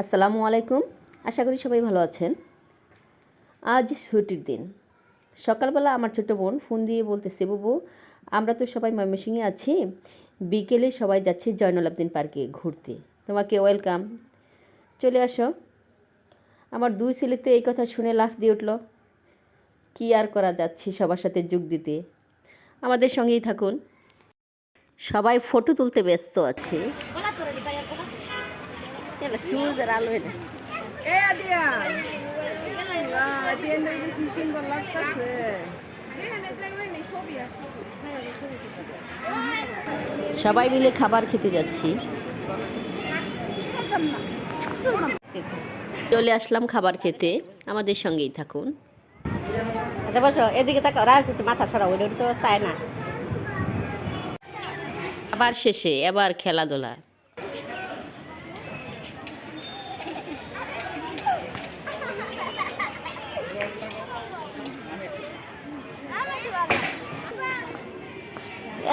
আসসালামু আলাইকুম। আশা করি সবাই ভালো আছেন। আজ ছুটির দিন। সকালবেলা আমার ছোটো বোন ফোন দিয়ে বলতেছে, বুবু, আমরা তো সবাই ময়মনসিংহে আছি। বিকেলে সবাই যাচ্ছি জয়নুল আবদিন পার্কে ঘুরতে। তোমাকে ওয়েলকাম। চলে আসো। আমার দুই ছেলেতে এই কথা শুনে লাফ দিয়ে উঠল। কি আর করা যাচ্ছি সবার সাথে যোগ দিতে? আমাদের সঙ্গেই থাকুন। সবাই ফটো তুলতে ব্যস্ত আছে। এটা সূর্যের আলো এটা এ আদিয়া। আদিয়া কি সুন্দর লাগতেছে। সবাই মিলে খাবার খেতে যাচ্ছি। চলে আসলাম খাবার খেতে। আমাদের সঙ্গেই থাকুন। আচ্ছা বসো এদিকে তাকাও রাজ মাথা সরাও ওইটা তো চায় না। আবার শেষে এবার খেলাধুলা।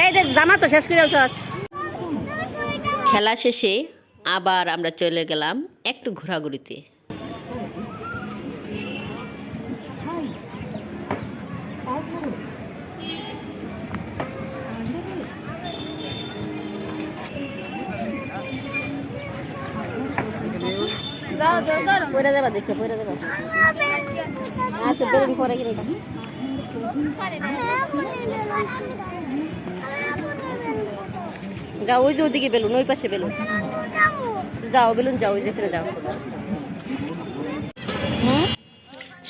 এই দেখ জামা তো শেষ করে খেলা শেষে আবার আমরা চলে গেলাম একটু ঘোরাঘুরিতে। পরে যাবা দেখে পরে যাবা। আচ্ছা পরে যাও, ওই যে ওদিকে বেলুন, ওই পাশে বেলুন। যাও বেলুন যাও, ওই যেখানে যাও।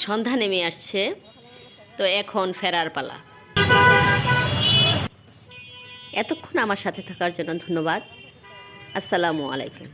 সন্ধ্যা নেমে আসছে, তো এখন ফেরার পালা। এতক্ষণ আমার সাথে থাকার জন্য ধন্যবাদ। আসসালামু আলাইকুম।